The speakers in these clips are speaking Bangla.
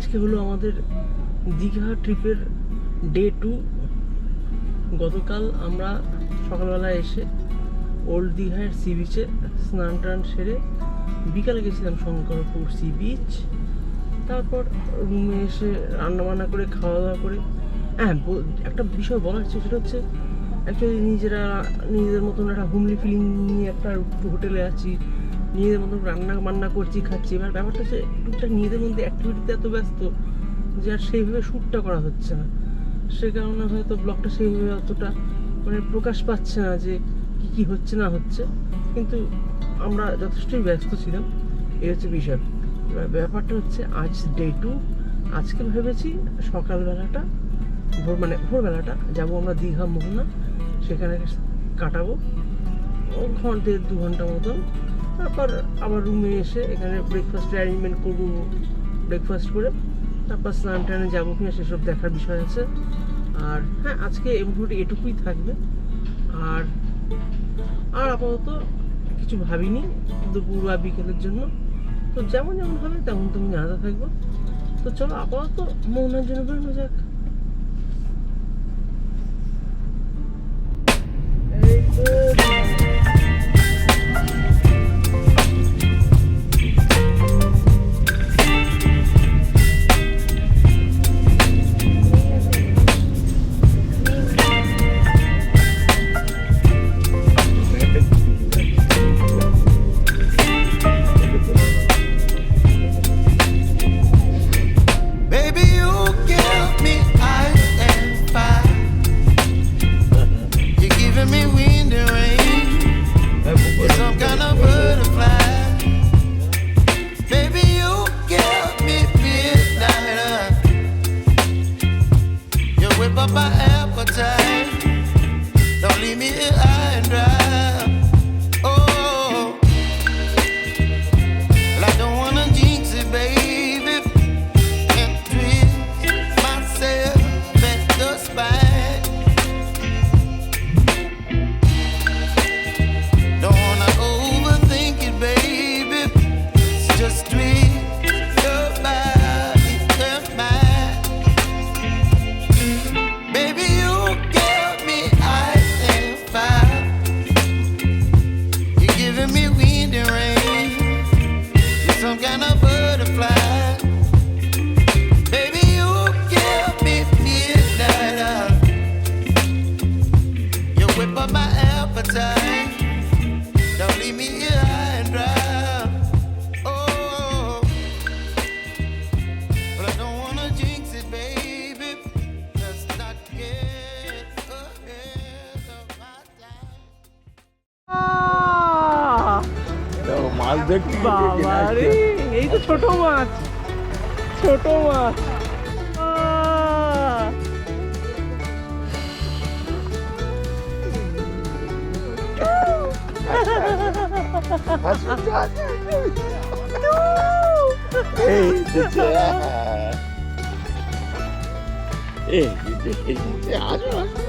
আজকে হলো আমাদের দীঘা ট্রিপের ডে টু গতকাল আমরা সকালবেলা এসে ওল্ড দীঘার সি বিচে স্নান টান সেরে বিকালে গেছিলাম শঙ্করপুর সি বিচ তারপর রুমে এসে রান্না বান্না করে, খাওয়া দাওয়া করে। হ্যাঁ একটা বিষয় বলার ছিল, সেটা হচ্ছে অ্যাকচুয়ালি নিজেরা, নিজেদের মতন একটা হোমলি ফিলিং নিয়ে একটা হোটেলে আছি। নিজেদের মতন রান্না বান্না করছি, খাচ্ছি। এবার ব্যাপারটা হচ্ছে, টুকটাক নিজেদের মধ্যে অ্যাক্টিভিটিতে এত ব্যস্ত যে আর সেইভাবে শ্যুটটা করা হচ্ছে না। সে কারণে হয়তো ব্লগটা সেইভাবে অতটা মানে প্রকাশ পাচ্ছে না যে কি কি হচ্ছে, না হচ্ছে। কিন্তু আমরা যথেষ্টই ব্যস্ত ছিলাম। এই হচ্ছে বিষয়। এবার ব্যাপারটা হচ্ছে, আজ ডে টু আজকে ভেবেছি সকালবেলাটা, ভোর মানে ভোরবেলাটা যাব আমরা দীঘা মোহনা। সেখানে কাটাবো। ঘণ্টা দু ঘণ্টা মতন। তারপর আবার রুমে এসে এখানে ব্রেকফাস্ট অ্যারেঞ্জমেন্ট করব ব্রেকফাস্ট করে তারপর স্নান টানে যাব কিনা সেসব দেখার বিষয় আছে। আর হ্যাঁ আজকে এই মুহূর্তে এটুকুই থাকবে। আর আর আপাতত কিছু ভাবিনি দুপুর বা বিকেলের জন্য। তো যেমন যেমন হবে তেমন তেমন জানাতে থাকব। তো চলো আপাতত মৌনার জন্য বেরোনো যাক।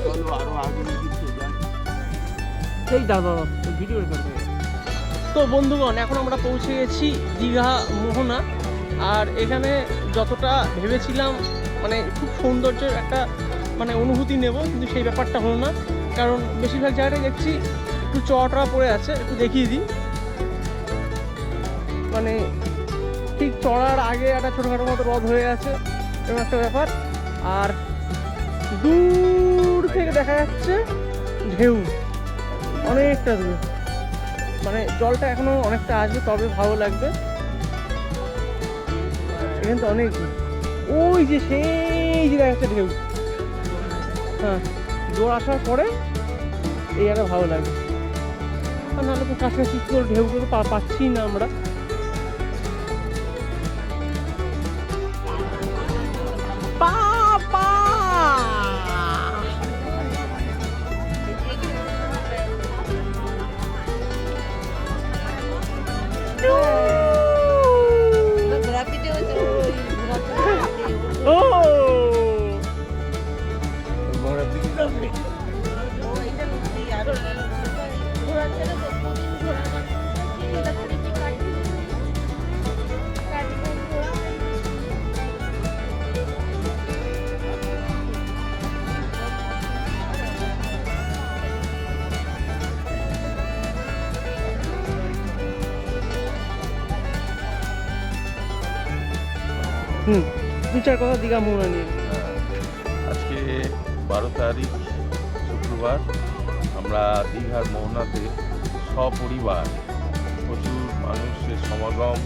চলো আরও আগে দিচ্ছে এই দাদা তো বন্ধুগণ, এখন আমরা পৌঁছে গেছি দীঘা মোহনা। আর এখানে যতটা ভেবেছিলাম মানে খুব সৌন্দর্যের একটা মানে অনুভূতি নেব, কিন্তু সেই ব্যাপারটা হলো না। কারণ বেশিরভাগ জায়গাটায় দেখছি একটু চড়া পড়ে আছে, একটু দেখিয়ে দিই। মানে ঠিক চড়ার আগে একটা ছোটোখাটো মতো রদ হয়ে আছে এরকম একটা ব্যাপার। আর দূর থেকে দেখা যাচ্ছে ঢেউ। অনেকটা দূর। মানে জলটা এখনও অনেকটা আসবে, তবে ভালো লাগবে। এখান তো অনেক ওই যে সেই যে দেখা যাচ্ছে ঢেউ। হ্যাঁ জোর আসার পরে এই একটা ভালো লাগবে। আর নাহলে তো কাছাকাছি ঢেউগুলো পাচ্ছি না আমরা। দু কথা দীঘা মোহনা নিয়ে। আজকে বারো তারিখ, শুক্রবার, আমরা দীঘার মোহনাতে সপরিবার প্রচুর মানুষের সমাগম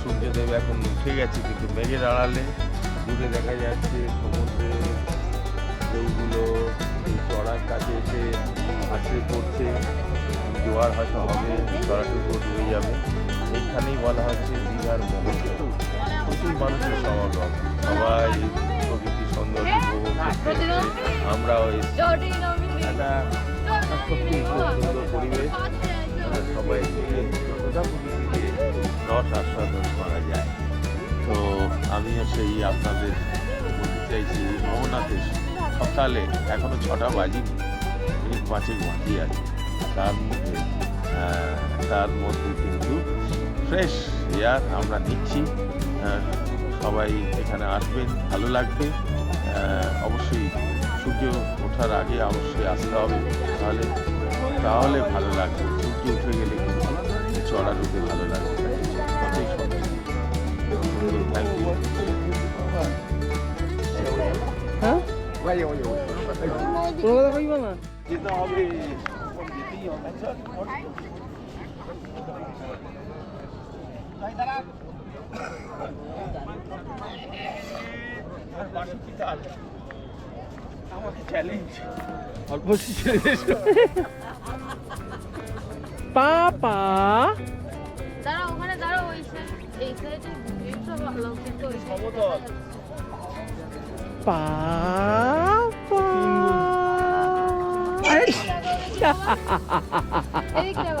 সূর্যদেব এখন উঠে গেছে, কিন্তু মেঘের আড়ালে দূরে দেখা যাচ্ছে সমুদ্রের ঢেউগুলো চড়ার কাছে এসে আছড়ে পড়ছে, জোয়ার হয়তো হবে চড়াটুকু ডুবে যাবে। এইখানেই বলা হচ্ছে দীঘার মোহনা প্রচুর মানুষের সমাগম। সবাই প্রকৃতির সৌন্দর্য উপভোগ এসেছি। একটা সত্যি সুন্দর পরিবেশ। সবাই যতটা প্রকৃতিকে রস আস্বাদন করা যায়। তো আমিও সেই আপনাদের বলতে চাইছি মোহনাতে সকালে এখনও ছটা বাজিনি, মিনিট পাঁচেক আছে। তার মধ্যে তার মধ্যে কিন্তু ফ্রেশ এয়ার আমরা নিচ্ছি। সবাই এখানে আসবেন ভালো লাগবে। অবশ্যই সূর্য ওঠার আগে অবশ্যই আসতে হবে। তাহলে তাহলে ভালো লাগবে। সূর্য উঠে গেলে কিন্তু চড়া রুটে ভালো লাগবে। হ্যাঁ? না? যেতে হবে যেতেই হবে। পাপা। দাঁড়াও ওখানে দাঁড়াও ওই এই সাইডে ভিউটা ভালো কিন্তু ওই সমতল। পাপা। আরে, এদিকে যাব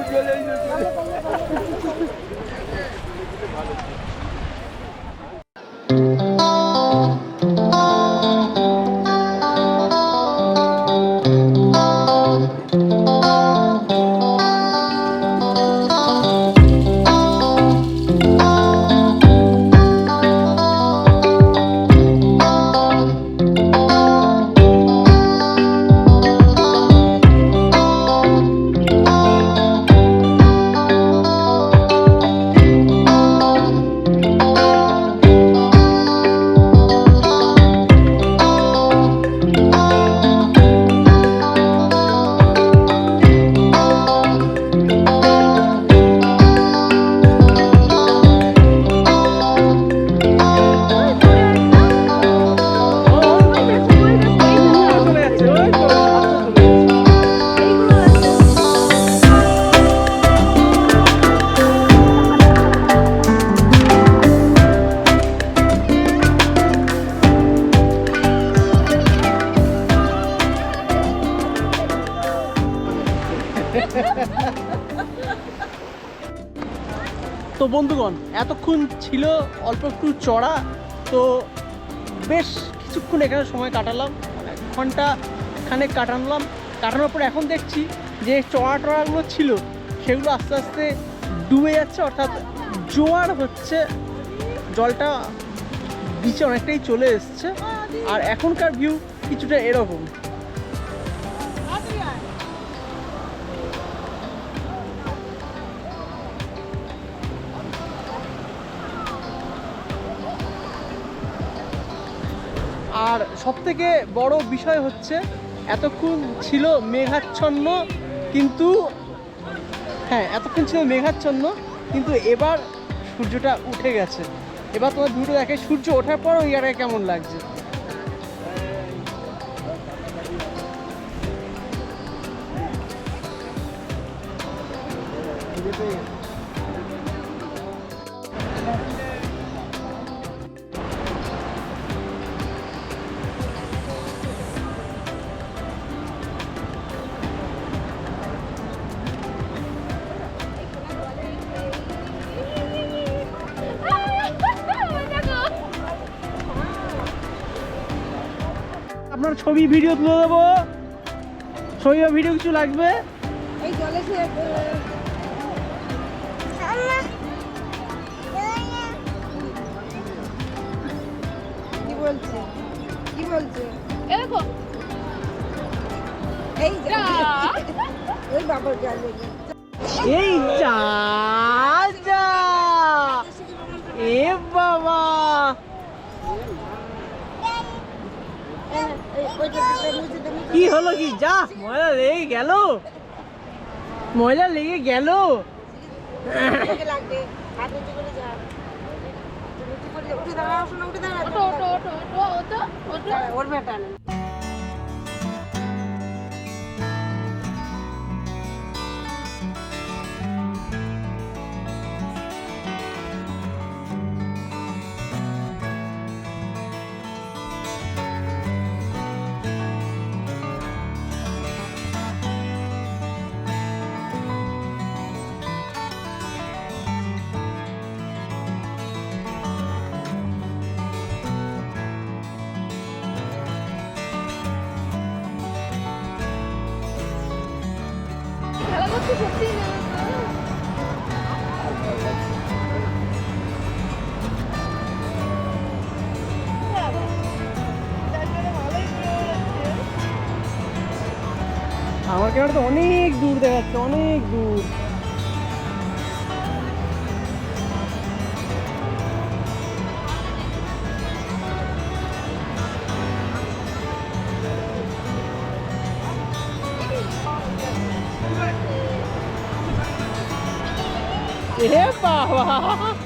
উঠে এই পাপা চলে তো বন্ধুগণ, এতক্ষণ ছিল অল্প একটু চড়া, তো বেশ কিছুক্ষণ এখানে সময় কাটালাম, ঘণ্টা খানেক কাটালাম। কাটানোর পর এখন দেখছি যে চড়া টড়াগুলো ছিল, সেগুলো আস্তে আস্তে ডুবে যাচ্ছে, অর্থাৎ জোয়ার হচ্ছে। জলটা বিচে অনেকটাই চলে এসছে, আর এখনকার ভিউ কিছুটা এরকম। আর সবথেকে বড় বিষয় হচ্ছে, এতক্ষণ ছিল মেঘাচ্ছন্ন, কিন্তু হ্যাঁ এতক্ষণ ছিল মেঘাচ্ছন্ন, কিন্তু এবার সূর্যটা উঠে গেছে। এবার তোমার ভিডিও দেখে সূর্য ওঠার পর ওই জায়গায় কেমন লাগছে? আপনার ছবি ভিডিও তুলে দেবো। ছবি বা ভিডিও কিছু লাগবে? এই জলে সে কি বলছে? কি বলছে? এই যা। যা। ওই বাবার এই যা যা এ বাবা কি হলো কি যা ময়লা লেগে গেল ময়লা লেগে গেল আমার ক্যামেরা তো অনেক দূর দেখাচ্ছে অনেক দূর। 别发了。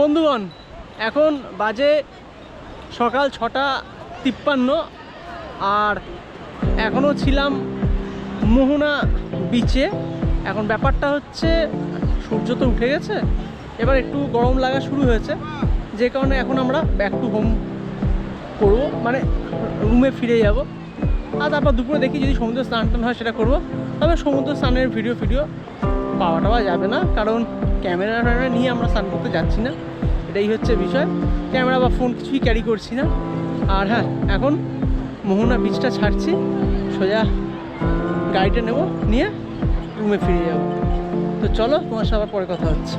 বন্ধুগণ, এখন বাজে সকাল ছটা তিপ্পান্ন আর এখনও ছিলাম মোহনা বিচে এখন ব্যাপারটা হচ্ছে, সূর্য তো উঠে গেছে, এবার একটু গরম লাগা শুরু হয়েছে, যে কারণে এখন আমরা ব্যাক টু হোম করব মানে রুমে ফিরে যাব। আর তারপর দুপুরে দেখি যদি সমুদ্র স্নান টান হয় সেটা করব, তবে সমুদ্র স্নানের ভিডিও ভিডিও পাওয়া টাওয়া যাবে না, কারণ ক্যামেরা ট্যামেরা নিয়ে আমরা স্নান করতে যাচ্ছি না। এটাই হচ্ছে বিষয়। ক্যামেরা বা ফোন কিছুই ক্যারি করছি না। আর হ্যাঁ এখন মোহনা বীজটা ছাড়ছি। সোজা গাড়িটা নেব। নিয়ে রুমে ফিরে যাব। তো চলো, তোমার সাথে পরে কথা হচ্ছে।